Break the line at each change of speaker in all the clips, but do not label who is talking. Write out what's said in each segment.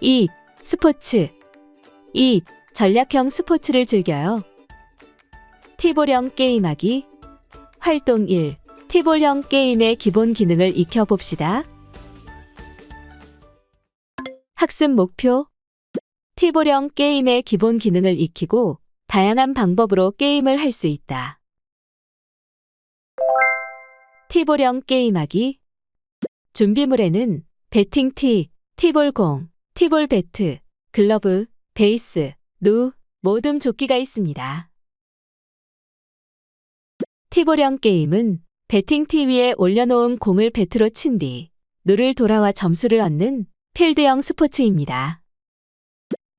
2. 스포츠 2. 전략형 스포츠를 즐겨요. 티볼형 게임하기 활동 1. 티볼형 게임의 기본 기능을 익혀봅시다. 학습 목표 티볼형 게임의 기본 기능을 익히고 다양한 방법으로 게임을 할 수 있다. 티볼형 게임하기 준비물에는 배팅티, 티볼공, 티볼 배트, 글러브, 베이스, 누, 모듬 조끼가 있습니다. 티볼형 게임은 배팅티 위에 올려놓은 공을 배트로 친 뒤 누를 돌아와 점수를 얻는 필드형 스포츠입니다.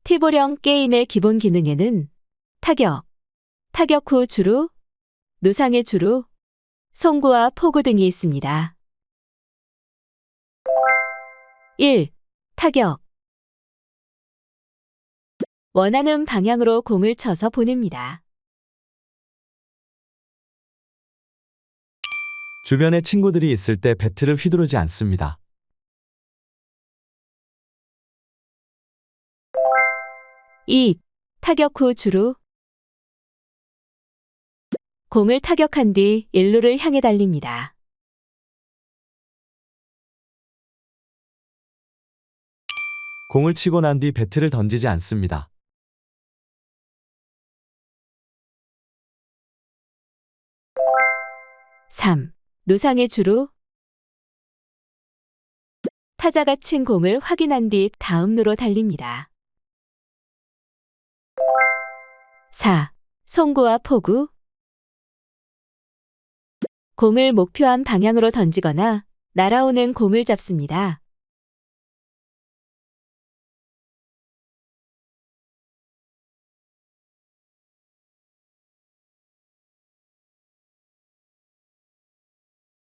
티볼형 게임의 기본 기능에는 타격, 타격 후 주루, 누상의 주루, 송구와 포구 등이 있습니다. 1. 타격 원하는 방향으로 공을 쳐서 보냅니다.
주변에 친구들이 있을 때 배트를 휘두르지 않습니다.
2. 타격 후 주루 공을 타격한 뒤 일루를 향해 달립니다.
공을 치고 난 뒤 배트를 던지지 않습니다.
3. 누상의 주루 타자가 친 공을 확인한 뒤 다음 루로 달립니다. 4. 송구와 포구 공을 목표한 방향으로 던지거나 날아오는 공을 잡습니다.